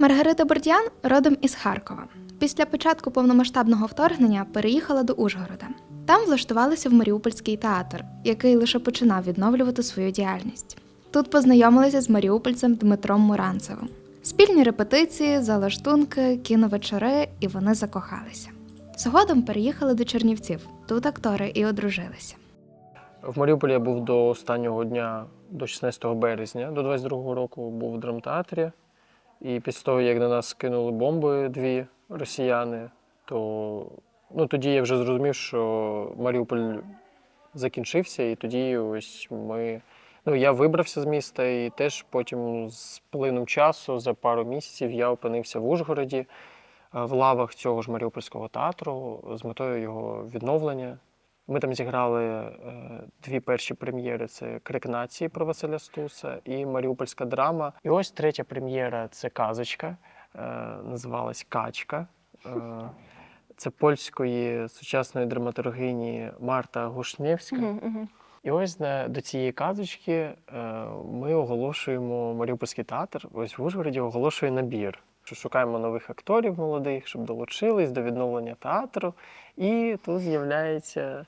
Маргарита Бордян родом із Харкова. Після початку повномасштабного вторгнення переїхала до Ужгорода. Там влаштувалася в Маріупольський театр, який лише починав відновлювати свою діяльність. Тут познайомилася з маріупольцем Дмитром Муранцевим. Спільні репетиції, залаштунки, кіновечори, і вони закохалися. Згодом переїхали до Чернівців. Тут актори і одружилися. В Маріуполі я був до останнього дня, до 16 березня, до 22-го року був в драмтеатрі. І після того, як на нас кинули бомби дві росіяни, то ну, тоді я вже зрозумів, що Маріуполь закінчився, і тоді ось ми. Ну, я вибрався з міста, і теж потім з плином часу, за пару місяців, я опинився в Ужгороді е, в лавах цього ж Маріупольського театру з метою його відновлення. Ми там зіграли е, дві перші прем'єри: це Крик нації про Василя Стуса і Маріупольська драма. І ось третя прем'єра це казочка, е, називалась Качка. Е, це польської сучасної драматургині Марта Гушнєвська. І ось на, до цієї казочки е, ми оголошуємо Маріупольський театр. Ось в Ужгороді оголошує набір. Що Шукаємо нових акторів молодих, щоб долучились до відновлення театру. І тут з'являється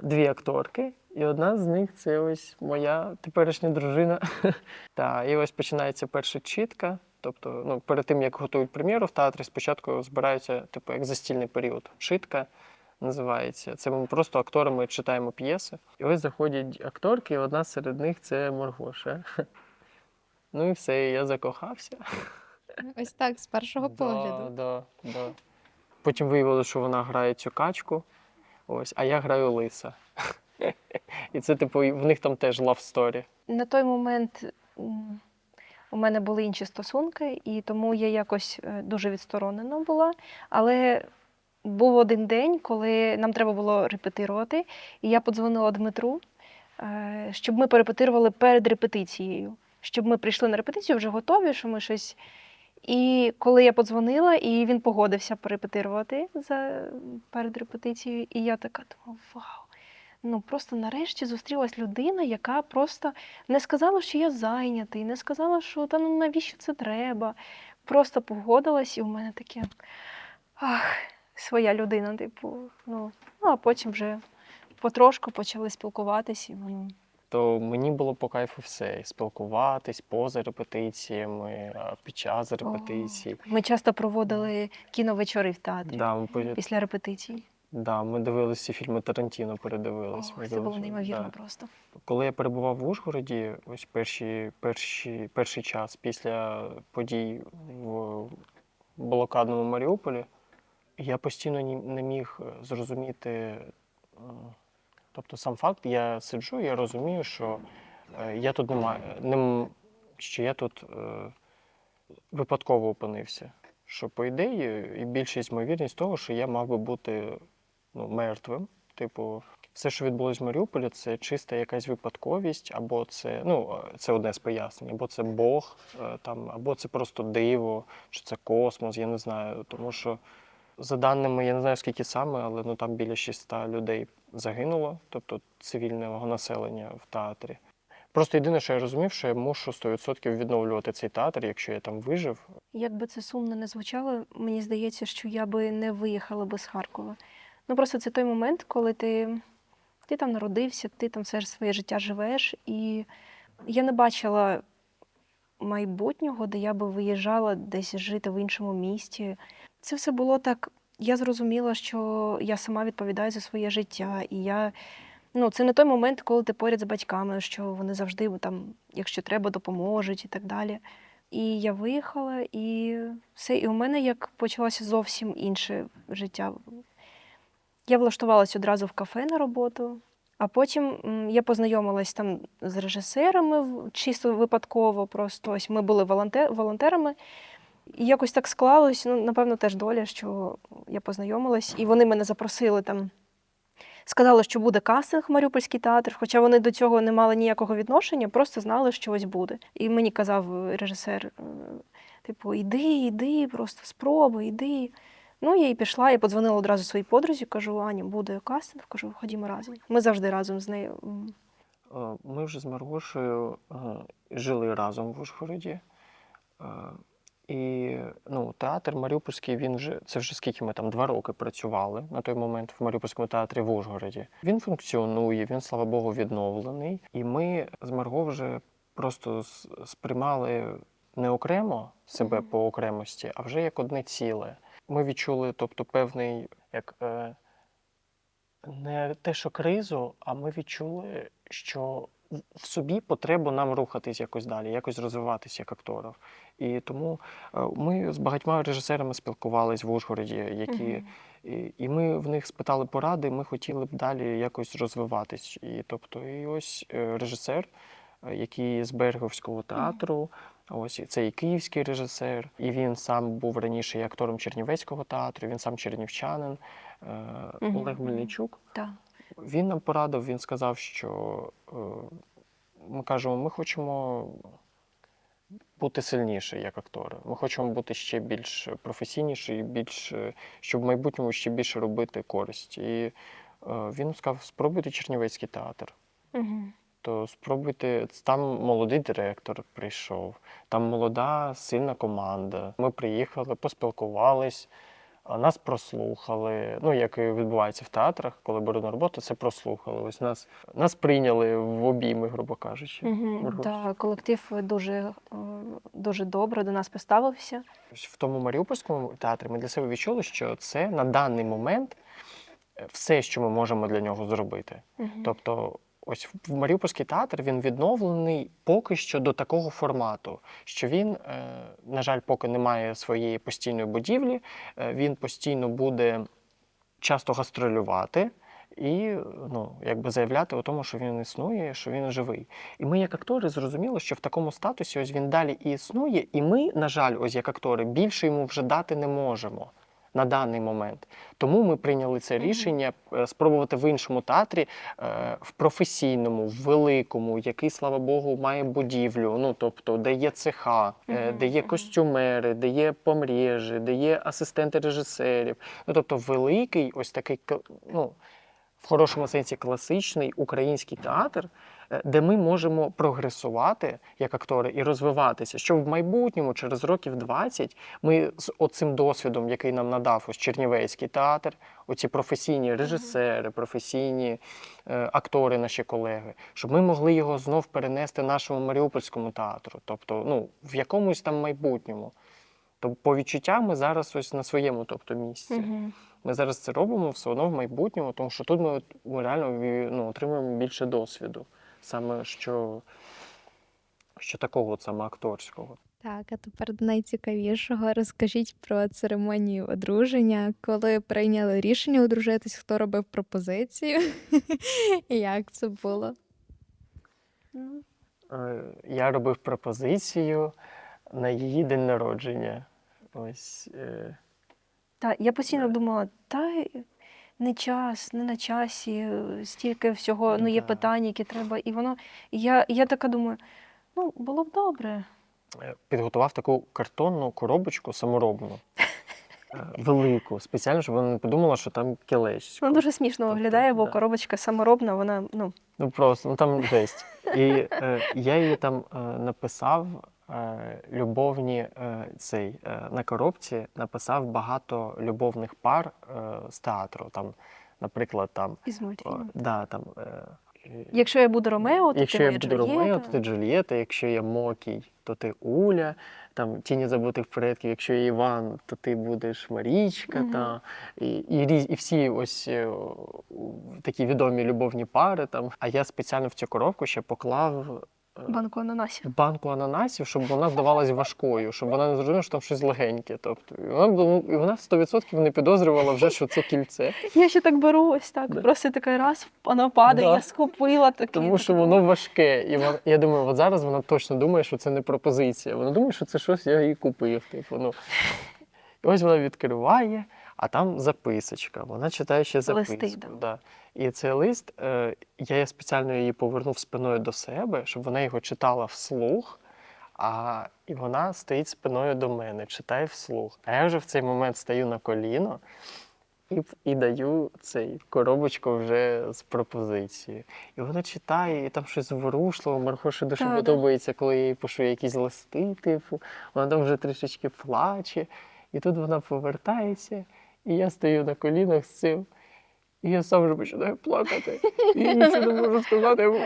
дві акторки, і одна з них це ось моя теперішня дружина. Та, і ось починається перша чітка. Тобто, ну, перед тим як готують прем'єру в театрі, спочатку збираються, типу, як застільний період. Читка називається. Це ми просто акторами читаємо п'єси. І ось заходять акторки, і одна серед них це Маргоша. Ну і все, і я закохався. Ось так, з першого погляду. Да, да, да. Потім виявилося, що вона грає цю качку, ось, а я граю лиса. І це, типу, в них там теж love story. На той момент у мене були інші стосунки, і тому я якось е, дуже відсторонена була. Але був один день, коли нам треба було репетирувати, і я подзвонила Дмитру, е, щоб ми перепетирували перед репетицією. Щоб ми прийшли на репетицію, вже готові, що ми щось. І коли я подзвонила, і він погодився перепетирувати за, перед репетицією, і я така думала, вау. Ну просто нарешті зустрілась людина, яка просто не сказала, що я зайнятий, не сказала, що та ну навіщо це треба. Просто погодилась, і у мене таке ах, своя людина, типу. Ну, ну а потім вже потрошку почали спілкуватись, і ну, То мені було по кайфу все. І спілкуватись поза репетиціями, під час репетицій. ми часто проводили кіновечори в театрі Да, ми, після репетицій. да, ми дивилися фільми Тарантіно, передивились. О, Ми це було неймовірно да. просто. Коли я перебував в Ужгороді, ось перші, перші, перший час після подій в блокадному Маріуполі, я постійно не міг е, зрозуміти. Тобто, сам факт, я сиджу, я розумію, що е, я тут немає, не, м- що я тут е, випадково опинився. Що, по ідеї, і більшість ймовірність того, що я мав би бути ну, мертвим. Типу, все, що відбулось в Маріуполі, це чиста якась випадковість, або це, ну, е, це одне з пояснень, або це Бог, е, там, або це просто диво, чи це космос, я не знаю. Тому що, за даними, я не знаю скільки саме, але ну, там біля 600 людей загинуло, тобто цивільного населення в театрі. Просто єдине, що я розумів, що я мушу 100% відновлювати цей театр, якщо я там вижив. Як би це сумно не звучало, мені здається, що я би не виїхала би з Харкова. Ну просто це той момент, коли ти, ти там народився, ти там все ж своє життя живеш, і я не бачила майбутнього, де я би виїжджала десь жити в іншому місті. Це все було так. Я зрозуміла, що я сама відповідаю за своє життя, і я. Ну, це не той момент, коли ти поряд з батьками, що вони завжди там, якщо треба, допоможуть і так далі. І я виїхала, і все. І у мене як почалося зовсім інше життя. Я влаштувалася одразу в кафе на роботу, а потім я познайомилась там з режисерами чисто випадково. Просто ось ми були волонтерами. І якось так склалось, ну, напевно, теж доля, що я познайомилась, і вони мене запросили там. Сказали, що буде кастинг в Маріупольський театр, хоча вони до цього не мали ніякого відношення, просто знали, що ось буде. І мені казав режисер: е, типу, іди, іди, просто спробуй, іди. Ну, я і пішла, я подзвонила одразу своїй подрузі, кажу, Аня, буде кастинг, кажу, ходімо разом. Ми завжди разом з нею. Е, Ми вже з Маргошею е, жили разом в Ужгороді. І ну, театр Маріупольський, він вже це вже скільки ми там два роки працювали на той момент в Маріупольському театрі в Ужгороді. Він функціонує, він, слава Богу, відновлений. І ми з Марго вже просто сприймали не окремо себе Мгм. по окремості, а вже як одне ціле. Ми відчули, тобто, певний як. Е, не те, що кризу, а ми відчули, що в- собі потребу нам рухатись якось далі, якось розвиватися як акторів. І тому е, ми з багатьма режисерами спілкувались в Ужгороді, які Мгм. і, і ми в них спитали поради. Ми хотіли б далі якось розвиватись. І тобто, і ось е, режисер, е, який з Береговського театру. Ось це і київський режисер, і він сам був раніше і актором Чернівецького театру. Він сам чернівчанин Олег. Мельничук. Так. Він нам порадив, він сказав, що е, ми кажемо, ми хочемо бути сильніші як актори. Ми хочемо бути ще більш професійніші, і більш, е, щоб в майбутньому ще більше робити користь. І е, він сказав: спробуйте Чернівецький театр. Мгм. То спробуйте, там молодий директор прийшов, там молода, сильна команда. Ми приїхали, поспілкувались, нас прослухали. Ну, як і відбувається в театрах, коли беру на роботу, це прослухали. Ось нас, нас прийняли в обійми, грубо кажучи. Марго. Да, колектив дуже, е, дуже добре до нас поставився. В тому Маріупольському театрі ми для себе відчули, що це на даний момент е, все, що ми можемо для нього зробити. Мгм. Тобто, ось в Маріупольський театр він відновлений поки що до такого формату, що він, е, на жаль, поки не має своєї постійної будівлі, е, він постійно буде часто гастролювати. І ну, якби заявляти у тому, що він існує, що він живий. І ми, як актори, зрозуміли, що в такому статусі ось він далі і існує, і ми, на жаль, ось як актори, більше йому вже дати не можемо на даний момент. Тому ми прийняли це рішення е, спробувати в іншому театрі, е, в професійному, в великому, який, слава Богу, має будівлю. Ну тобто, де є цеха, е, де є костюмери, де є помрежі, де є асистенти режисерів. Ну тобто, великий, ось такий ну, в хорошому сенсі класичний український театр, де ми можемо прогресувати як актори і розвиватися, щоб в майбутньому, через років 20, ми з оцим досвідом, який нам надав ось Чернівецький театр, оці професійні режисери, професійні е, актори, наші колеги, щоб ми могли його знов перенести нашому Маріупольському театру, тобто ну, в якомусь там майбутньому. То по відчуттям ми зараз ось на своєму тобто, місці. Ми зараз це робимо все одно в майбутньому, тому що тут ми, ми реально ну, отримуємо більше досвіду, саме що, що такого от саме акторського. Так, а тепер до найцікавішого. Розкажіть про церемонію одруження, коли прийняли рішення одружитись, хто робив пропозицію? І як це було? Е, Я робив пропозицію на її день народження. Ось е, Та, я постійно думала, та не час, не на часі, е, стільки всього, ну є Да. питання, які треба. І воно. Я, я така думаю, ну, було б добре. е, підготував таку картонну коробочку саморобну, е, велику, спеціально, щоб вона не подумала, що там кілець. Воно дуже смішно Тобто, виглядає, бо да. коробочка саморобна, вона, ну, Ну просто, ну там жесть. І е, я її там е, написав любовні е, цей е, на коробці написав багато любовних пар е, з театру. Там, наприклад, там, із о, да, там е, Якщо я буду Ромео, то якщо ти я моя буду Ромео, то ти Джульєта, якщо я Мокій, то ти Уля, там тіні забутих предків, якщо я Іван, то ти будеш Марічка. Мгм. Та, і, і, і всі ось е, такі відомі любовні пари. Там. А я спеціально в цю коробку ще поклав. Банку ананасів. Банку ананасів, щоб вона здавалась важкою, щоб вона не зрозуміла, що там щось легеньке. Тобто, і вона, і вона 100% не підозрювала вже, що це кільце. Я ще так беру ось так, Да. просто такий раз, воно падає, Да. я схопила таке. Тому що воно важке. І вона, я думаю, от зараз вона точно думає, що це не пропозиція. Вона думає, що це щось я їй купив. Типу, ну. І ось вона відкриває, а там записочка. Вона читає ще записку. да. Да. І цей лист, е, я спеціально її повернув спиною до себе, щоб вона його читала вслух. А і вона стоїть спиною до мене, читає вслух. А я вже в цей момент стою на коліно І, і даю цей коробочку вже з пропозицією. І вона читає, і там щось зворушливо. Маргоші дуже подобається, коли я їй пишу якісь листи, типу, вона там вже трішечки плаче. І тут вона повертається, і я стою на колінах з цим. І я сам вже починаю плакати. І я нічого не можу сказати.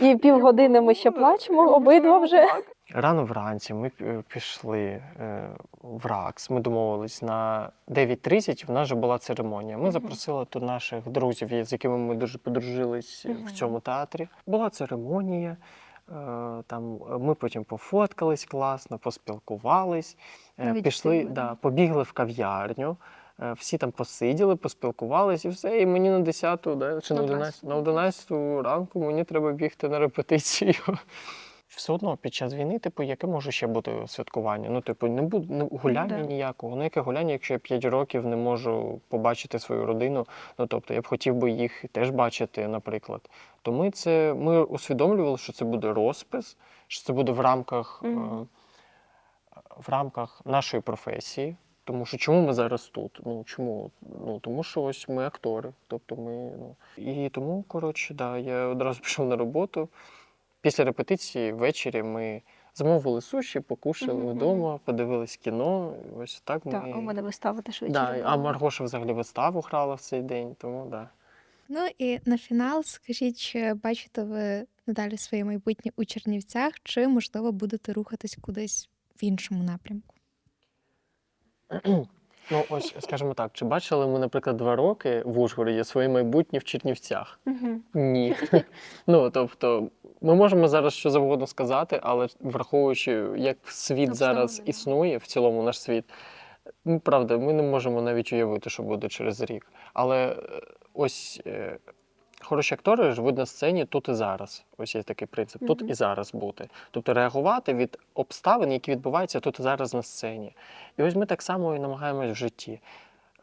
І півгодини ми ще плачемо, обидва вже. Рано вранці ми пішли е, в РАКС. Ми домовились на 9.30, в нас вже була церемонія. Ми запросили тут наших друзів, з якими ми дуже подружились в цьому театрі. Була церемонія. Е, Там е, ми потім пофоткались класно, поспілкувались, е, Навіть пішли, да, побігли в кав'ярню. Всі там посиділи, поспілкувались і все. І мені на 10 да, чи на Одразу. 11, на 11 ранку мені треба бігти на репетицію. Все одно під час війни, типу, яке може ще бути святкування? Ну, типу, не буде не, гуляння да. ніякого. Ну, яке гуляння, якщо я 5 років не можу побачити свою родину. Ну тобто я б хотів би їх теж бачити, наприклад. То ми це ми усвідомлювали, що це буде розпис, що це буде в рамках, Мгм. е, в рамках нашої професії. Тому що чому ми зараз тут? Ну чому? Ну тому що ось ми актори. Тобто ми ну і тому, коротше, да, я одразу пішов на роботу. Після репетиції ввечері ми замовили суші, покушали Мгм, вдома, подивились кіно. і Ось так ми. Так, у мене вистава теж да, а Маргоша взагалі виставу грала в цей день, тому да. Ну і на фінал скажіть, чи бачите ви надалі своє майбутнє у Чернівцях, чи можливо будете рухатись кудись в іншому напрямку? Ну, ось, скажімо так, чи бачили ми, наприклад, два роки в Ужгороді своє майбутнє в Чернівцях? Угу. Ні. ну, тобто, ми можемо зараз що завгодно сказати, але враховуючи, як світ зараз існує, в цілому наш світ, ну, правда, ми не можемо навіть уявити, що буде через рік. Але е, ось е, хороші актори живуть на сцені тут і зараз. Ось є такий принцип, тут і зараз бути. Тобто реагувати від обставин, які відбуваються тут і зараз на сцені. І ось ми так само і намагаємось в житті.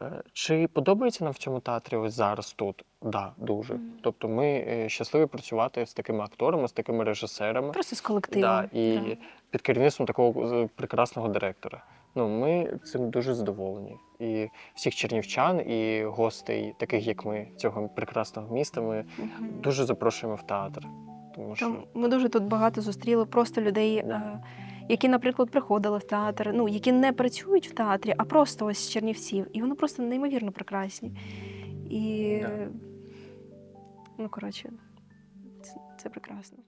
Е, Чи подобається нам в цьому театрі ось зараз тут? Да, дуже. Мгм. Тобто ми е, щасливі працювати з такими акторами, з такими режисерами. Просто з колективом. Да, і да. під керівництвом такого е, прекрасного директора. Ну, ми цим дуже задоволені. І всіх чернівчан, і гостей, таких як ми, цього прекрасного міста, ми Мгм. дуже запрошуємо в театр. Тому що ми дуже тут багато зустріли просто людей, Да. е, які, наприклад, приходили в театр, ну які не працюють в театрі, а просто ось з Чернівців. І вони просто неймовірно прекрасні. І Да. ну коротше, це, це прекрасно.